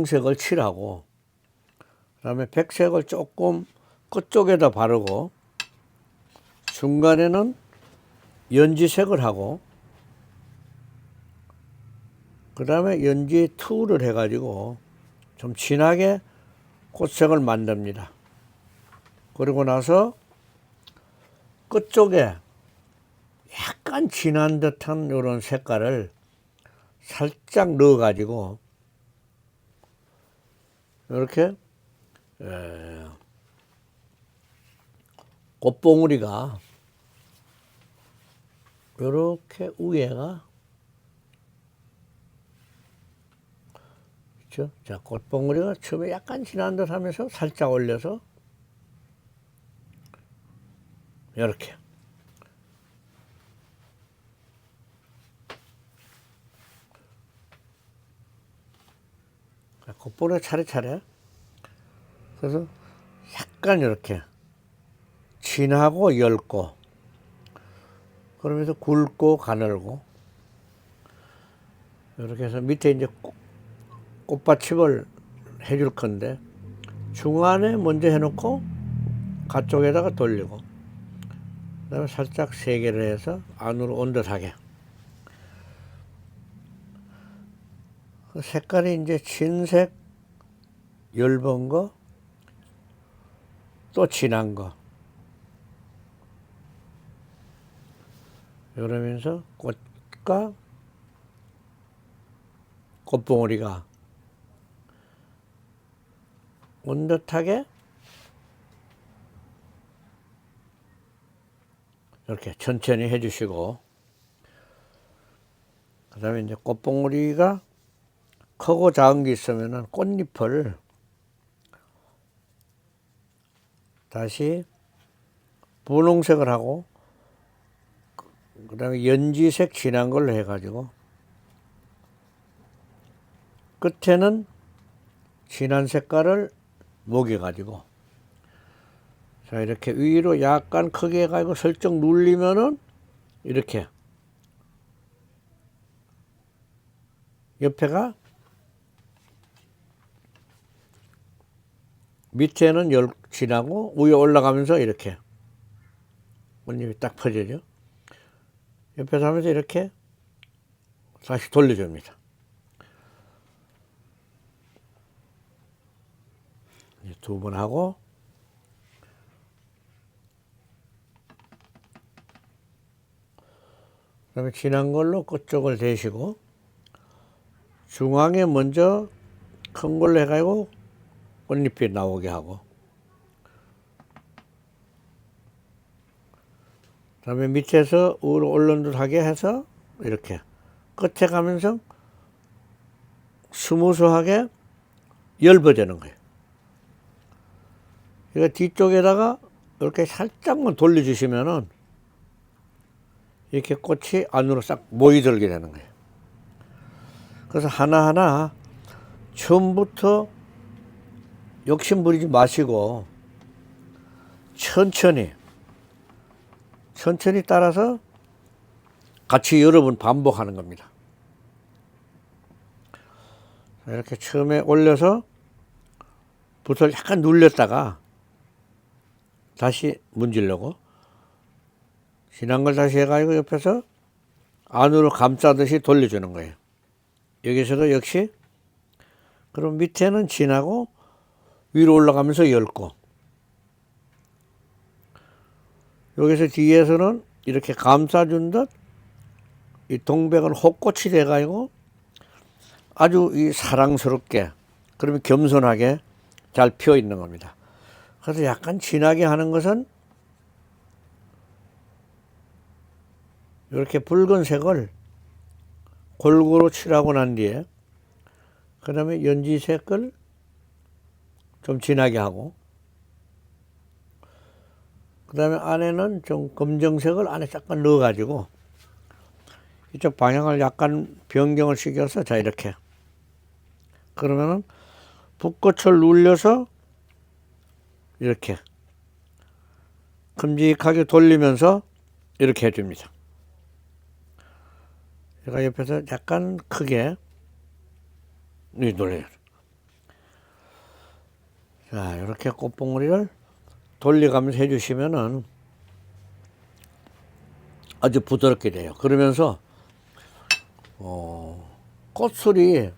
검정색을 칠하고 그 다음에 백색을 조금 끝쪽에다 바르고 중간에는 연지색을 하고 그 다음에 연지 투를 해가지고 좀 진하게 꽃색을 만듭니다. 그리고 나서 끝쪽에 약간 진한 듯한 이런 색깔을 살짝 넣어가지고 이렇게 에, 꽃봉우리가 이렇게 위에가 그렇죠? 자 꽃봉우리가 처음에 약간 진한 듯하면서 살짝 올려서 이렇게 겉보려 차례차례. 그래서 약간 이렇게 진하고 엷고 그러면서 굵고 가늘고 이렇게 해서 밑에 이제 꽃- 꽃받침을 해줄 건데 중안에 먼저 해놓고 가쪽에다가 돌리고 그다음에 살짝 세개를 해서 안으로 온 듯하게 색깔이 이제 진색 엷은 거, 또 진한 거. 이러면서 꽃과 꽃봉오리가 온 듯하게 이렇게 천천히 해주시고 그 다음에 이제 꽃봉오리가 크고 작은 게 있으면은 꽃잎을 다시 분홍색을 하고 그 다음에 연지색 진한 걸로 해가지고 끝에는 진한 색깔을 먹여가지고 자 이렇게 위로 약간 크게 해가지고 슬쩍 눌리면은 이렇게 옆에가 밑에는 열 지나고 위에 올라가면서 이렇게 꽃잎이 딱 퍼지죠. 옆에서 하면서 이렇게 다시 돌려줍니다. 두 번 하고 그다음에 진한 걸로 끝쪽을 대시고 중앙에 먼저 큰 걸로 해가지고 꽃잎이 나오게 하고 그다음에 밑에서 위로 올른듯하게 해서 이렇게 끝에 가면서 스무스하게 열버지는 거예요. 이거 뒤쪽에다가 이렇게 살짝만 돌려주시면은 이렇게 꽃이 안으로 싹 모이들게 되는 거예요. 그래서 하나하나 처음부터 욕심 부리지 마시고 천천히 천천히 따라서 같이 여러 번 반복하는 겁니다. 이렇게 처음에 올려서 붓을 약간 눌렸다가 다시 문지르고 진한 걸 다시 해가지고 옆에서 안으로 감싸듯이 돌려주는 거예요. 여기서도 역시 그럼 밑에는 진하고 위로 올라가면서 엷고 여기서 뒤에서는 이렇게 감싸준 듯 이 동백은 혹꽃이 돼가지고 아주 이 사랑스럽게 그러면 겸손하게 잘 피어 있는 겁니다. 그래서 약간 진하게 하는 것은 이렇게 붉은색을 골고루 칠하고 난 뒤에 그 다음에 연지색을 좀 진하게 하고 그 다음에 안에는 좀 검정색을 안에 잠깐 넣어가지고 이쪽 방향을 약간 변경을 시켜서 자 이렇게 그러면은 붓꽃을 눌려서 이렇게 큼직하게 돌리면서 이렇게 해줍니다. 제가 옆에서 약간 크게 이 놀래요. 자, 이렇게 꽃봉오리를 돌려가면서 해주시면은 아주 부드럽게 돼요. 그러면서 어, 꽃술이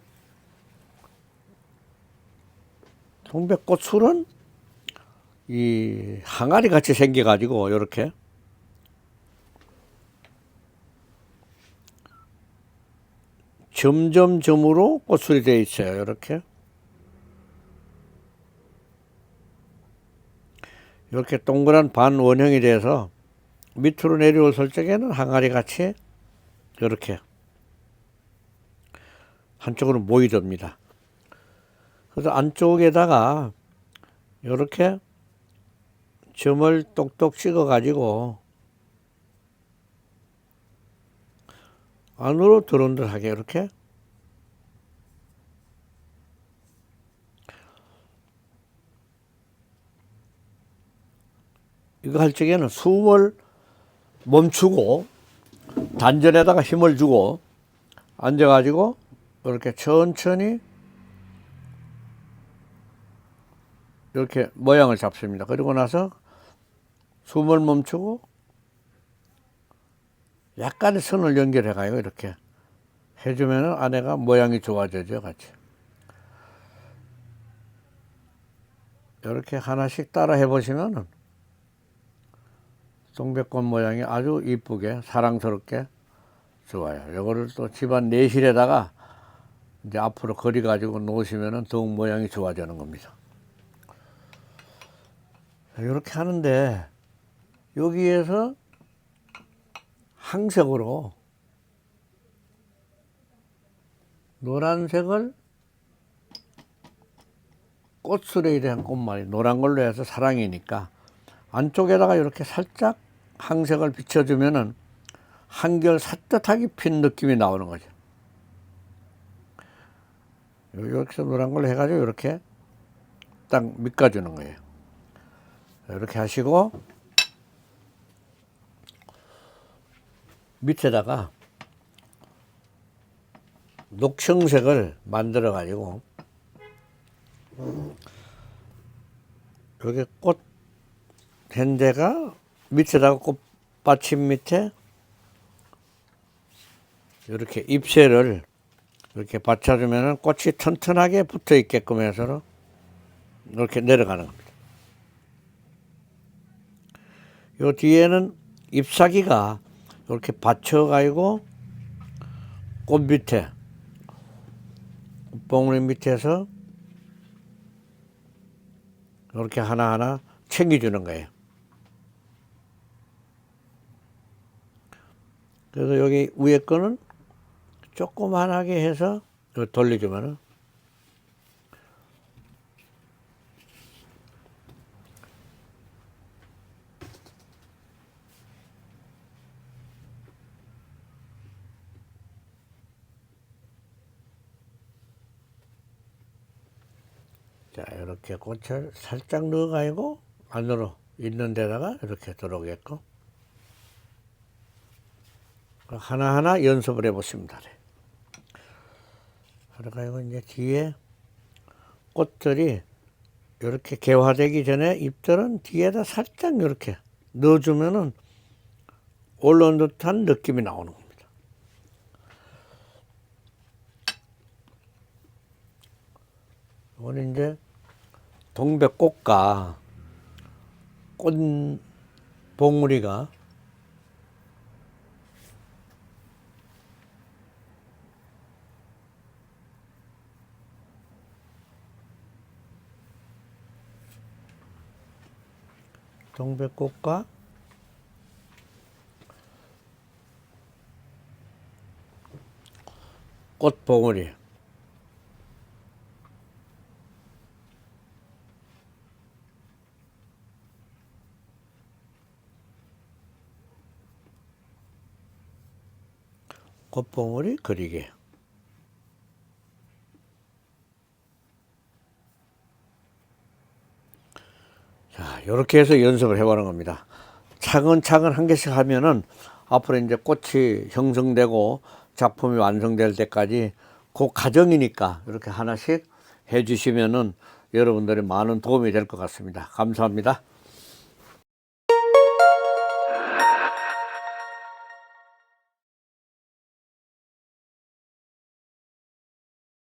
동백꽃술은 이 항아리 같이 생겨가지고 이렇게 점점점으로 꽃술이 되어 있어요. 이렇게 이렇게 동그란 반 원형이 돼서 밑으로 내려올 설정에는 항아리 같이 이렇게 한쪽으로 모이됩니다. 그래서 안쪽에다가 이렇게 점을 똑똑 찍어 가지고 안으로 드론들하게 이렇게 이거 할 적에는 숨을 멈추고 단전에다가 힘을 주고 앉아가지고 이렇게 천천히 이렇게 모양을 잡습니다. 그리고 나서 숨을 멈추고 약간의 선을 연결해 가요. 이렇게 해주면 아내가 모양이 좋아져죠. 같이. 이렇게 하나씩 따라 해보시면은 동백꽃 모양이 아주 이쁘게 사랑스럽게 좋아요. 이거를 또 집안 내실에다가 이제 앞으로 거리 가지고 놓으시면은 더욱 모양이 좋아지는 겁니다. 이렇게 하는데 여기에서 항색으로 노란색을 꽃술에 대한 꽃말이 노란 걸로 해서 사랑이니까 안쪽에다가 이렇게 살짝 항색을 비춰주면은 한결 산뜻하게 핀 느낌이 나오는 거죠. 이렇게 노란 걸로 해가지고 이렇게 딱 밑가주는 거예요. 이렇게 하시고 밑에다가 녹청색을 만들어 가지고 여기 꽃 된 데가 밑에다가 꽃받침 밑에 이렇게 잎새를 이렇게 받쳐주면 꽃이 튼튼하게 붙어 있게끔 해서 이렇게 내려가는 겁니다. 요 뒤에는 잎사귀가 이렇게 받쳐가지고 꽃 밑에 봉우리 밑에서 이렇게 하나하나 챙겨주는 거예요. 그래서 여기 위에 거는 조그만하게 해서 이렇게 돌려주면은 자 이렇게 꽃을 살짝 넣어가지고 안으로 있는 데다가 이렇게 들어오게끔 하나하나 연습을 해보십니다. 그래가지고 이제 뒤에 꽃들이 이렇게 개화되기 전에 잎들은 뒤에다 살짝 이렇게 넣어주면은 올라온 듯한 느낌이 나오는 겁니다. 이건 이제 동백꽃과 꽃 봉우리가 동백꽃과 꽃봉오리. 꽃봉오리 그리기 이렇게 해서 연습을 해보는 겁니다. 차근차근 한 개씩 하면은 앞으로 이제 꽃이 형성되고 작품이 완성될 때까지 그 과정이니까 이렇게 하나씩 해주시면은 여러분들의 많은 도움이 될 것 같습니다. 감사합니다.